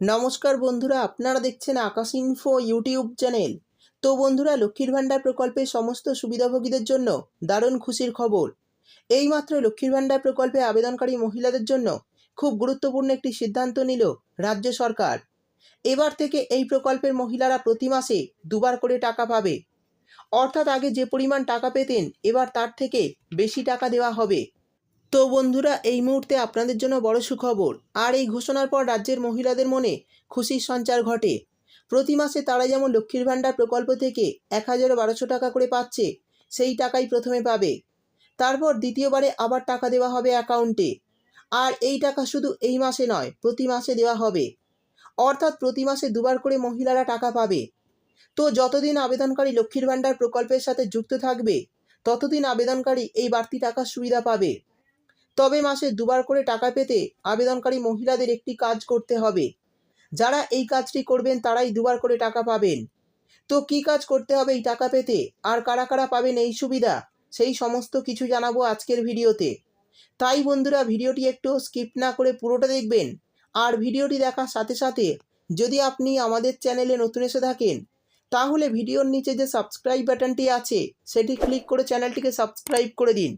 নমস্কার বন্ধুরা, আপনারা দেখছেন আকাশ ইনফো ইউটিউব চ্যানেল। তো বন্ধুরা, লক্ষ্মীর ভাণ্ডার প্রকল্পের সমস্ত সুবিধাভোগীদের জন্য দারুণ খুশির খবর। এইমাত্র লক্ষ্মীর ভাণ্ডার প্রকল্পে আবেদনকারী মহিলাদের জন্য খুব গুরুত্বপূর্ণ একটি সিদ্ধান্ত নিল রাজ্য সরকার। এবার থেকে এই প্রকল্পের মহিলারা প্রতি মাসে দুবার করে টাকা পাবে। অর্থাৎ আগে যে পরিমাণ টাকা পেতেন, এবার তার থেকে বেশি টাকা দেওয়া হবে। তো বন্ধুরা, এই মুহূর্তে আপনাদের জন্য বড় সুখবর। আর এই ঘোষণার পর রাজ্যের মহিলাদের মনে খুশির সঞ্চার ঘটে। প্রতি মাসে তারা যেমন লক্ষ্মীর ভাণ্ডার প্রকল্প থেকে এক হাজার বারোশো টাকা করে পাচ্ছে, সেই টাকাই প্রথমে পাবে। তারপর দ্বিতীয়বারে আবার টাকা দেওয়া হবে অ্যাকাউন্টে। আর এই টাকা শুধু এই মাসে নয়, প্রতি মাসে দেওয়া হবে। অর্থাৎ প্রতি মাসে দুবার করে মহিলারা টাকা পাবে। তো যতদিন আবেদনকারী লক্ষ্মীর ভাণ্ডার প্রকল্পের সাথে যুক্ত থাকবে, ততদিন আবেদনকারী এই বাড়তি টাকার সুবিধা পাবে। তবে মাসে দুবার করে টাকা পেতে আবেদনকারী মহিলাদের একটি কাজ করতে হবে। যারা এই কাজটি করবেন, তারাই দুবার করে টাকা পাবেন। তো কি কাজ করতে হবে এই টাকা পেতে? আর কারা কারা পাবেন এই সুবিধা? সেই সমস্ত কিছু জানাব আজকের ভিডিওতে। তাই বন্ধুরা, ভিডিওটি একটু স্কিপ না করে পুরোটা দেখবেন। আর ভিডিওটি দেখার সাথে সাথে যদি আপনি আমাদের চ্যানেলে নতুন এসে থাকেন, তাহলে ভিডিওর নিচে যে সাবস্ক্রাইব বাটনটি আছে, সেটি ক্লিক করে চ্যানেলটিকে সাবস্ক্রাইব করে দিন।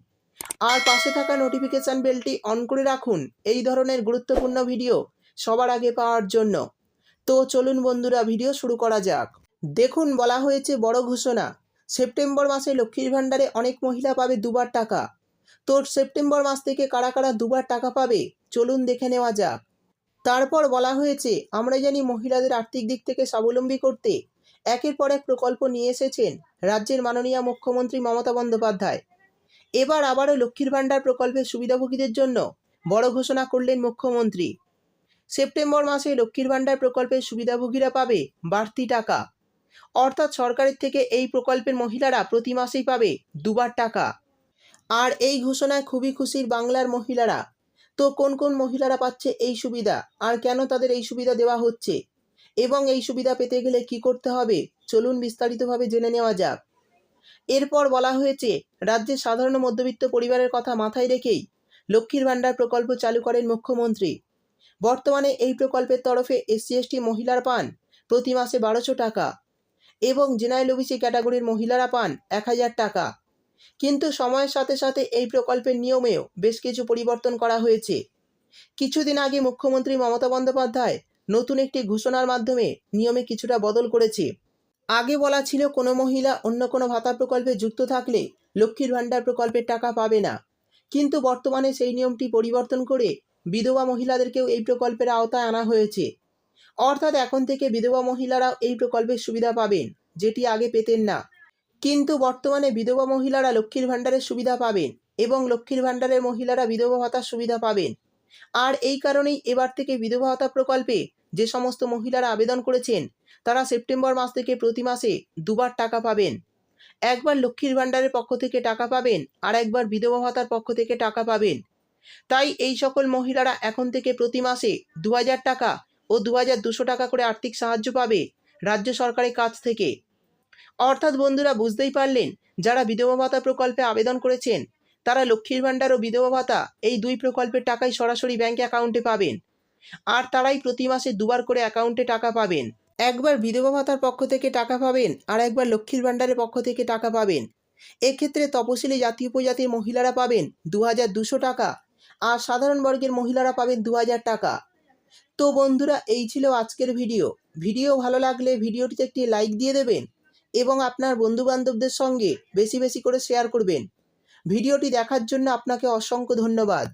আর পাশে থাকা নোটিফিকেশান বেলটি অন করে রাখুন। এই ধরনের গুরুত্বপূর্ণ ভিডিও সবার আগে পাওয়ার জন্য। তো চলুন বন্ধুরা ভিডিও শুরু করা যাক। দেখুন, বলা হয়েছে বড় ঘোষণা। সেপ্টেম্বর মাসে লক্ষ্মীর ভাণ্ডারে অনেক মহিলা পাবে দুবার টাকা। তো সেপ্টেম্বর মাস থেকে কারা কারা দুবার টাকা পাবে, চলুন দেখে নেওয়া যাক। তারপর বলা হয়েছে, আমরা জানি মহিলাদের আর্থিক দিক থেকে স্বাবলম্বী করতে একের পর এক প্রকল্প নিয়ে এসেছেন রাজ্যের মাননীয় মুখ্যমন্ত্রী মমতা বন্দ্যোপাধ্যায়। এবার আবারও লক্ষ্মীর ভাণ্ডার প্রকল্পের সুবিধাভোগীদের জন্য বড় ঘোষণা করলেন মুখ্যমন্ত্রী। সেপ্টেম্বর মাসে লক্ষ্মীর ভাণ্ডার প্রকল্পের সুবিধাভোগীরা পাবে বাড়তি টাকা। অর্থাৎ সরকারের থেকে এই প্রকল্পের মহিলারা প্রতি মাসেই পাবে দুবার টাকা। আর এই ঘোষণায় খুবই খুশির বাংলার মহিলারা। তো কোন কোন মহিলারা পাচ্ছে এই সুবিধা? আর কেন তাদের এই সুবিধা দেওয়া হচ্ছে? এবং এই সুবিধা পেতে গেলে কি করতে হবে? চলুন বিস্তারিতভাবে জেনে নেওয়া যাক। এরপর বলা হয়েছে, রাজ্যের সাধারণ মধ্যবিত্ত পরিবারের কথা মাথায় রেখেই লক্ষ্মীর ভাণ্ডার প্রকল্প চালু করেন মুখ্যমন্ত্রী। বর্তমানে এই প্রকল্পের তরফে এসসি মহিলার পান প্রতি মাসে বারোশো টাকা এবং জেনারেল ওবিসি ক্যাটাগরির মহিলারা পান এক হাজার টাকা। কিন্তু সময়ের সাথে সাথে এই প্রকল্পের নিয়মেও বেশ কিছু পরিবর্তন করা হয়েছে। কিছুদিন আগে মুখ্যমন্ত্রী মমতা বন্দ্যোপাধ্যায় নতুন একটি ঘোষণার মাধ্যমে নিয়মে কিছুটা বদল করেছে। আগে বলা ছিল কোনো মহিলা অন্য কোনো ভাতা প্রকল্পে যুক্ত থাকলে লক্ষ্মীর ভাণ্ডার প্রকল্পের টাকা পাবে না। কিন্তু বর্তমানে সেই নিয়মটি পরিবর্তন করে বিধবা মহিলাদেরকেও এই প্রকল্পের আওতায় আনা হয়েছে। অর্থাৎ এখন থেকে বিধবা মহিলারাও এই প্রকল্পের সুবিধা পাবেন, যেটি আগে পেতেন না। কিন্তু বর্তমানে বিধবা মহিলারা লক্ষ্মীর ভাণ্ডারের সুবিধা পাবেন এবং লক্ষ্মীর ভাণ্ডারের মহিলারা বিধবা ভাতার সুবিধা পাবেন। আর এই কারণেই এবার থেকে বিধবা ভাতা প্রকল্পে যে সমস্ত মহিলারা আবেদন করেছেন, তারা সেপ্টেম্বর মাস থেকে প্রতি মাসে দুবার টাকা পাবেন। একবার লক্ষ্মীর ভাণ্ডারের পক্ষ থেকে টাকা পাবেন, আর একবার বিধবা ভাতার পক্ষ থেকে টাকা পাবেন। তাই এই সকল মহিলারা এখন থেকে প্রতি মাসে দু হাজার টাকা ও দু হাজার দুশো টাকা করে আর্থিক সাহায্য পাবে রাজ্য সরকারের কাছ থেকে। অর্থাৎ বন্ধুরা, বুঝতেই পারলেন, যারা বিধবা ভাতা প্রকল্পে আবেদন করেছেন, তারা লক্ষ্মীর ভাণ্ডার ও বিধবা ভাতা এই দুই প্রকল্পের টাকাই সরাসরি ব্যাংক অ্যাকাউন্টে পাবেন। আর তারাই প্রতি মাসে দুবার করে অ্যাকাউন্টে টাকা পাবেন। একবার বিধবা ভাতার পক্ষ থেকে টাকা পাবেন আর একবার লক্ষ্মীর ভাণ্ডারের পক্ষ থেকে টাকা পাবেন। এক্ষেত্রে তপশিলি জাতি উপজাতির মহিলারা পাবেন দু হাজার দুশো টাকা আর সাধারণ বর্গের মহিলারা পাবেন দু হাজার টাকা। তো বন্ধুরা, এই ছিল আজকের ভিডিও। ভিডিও ভালো লাগলে ভিডিওটিতে একটি লাইক দিয়ে দেবেন এবং আপনার বন্ধুবান্ধবদের সঙ্গে বেশি বেশি করে শেয়ার করবেন। ভিডিওটি দেখার জন্য আপনাকে অসংখ্য ধন্যবাদ।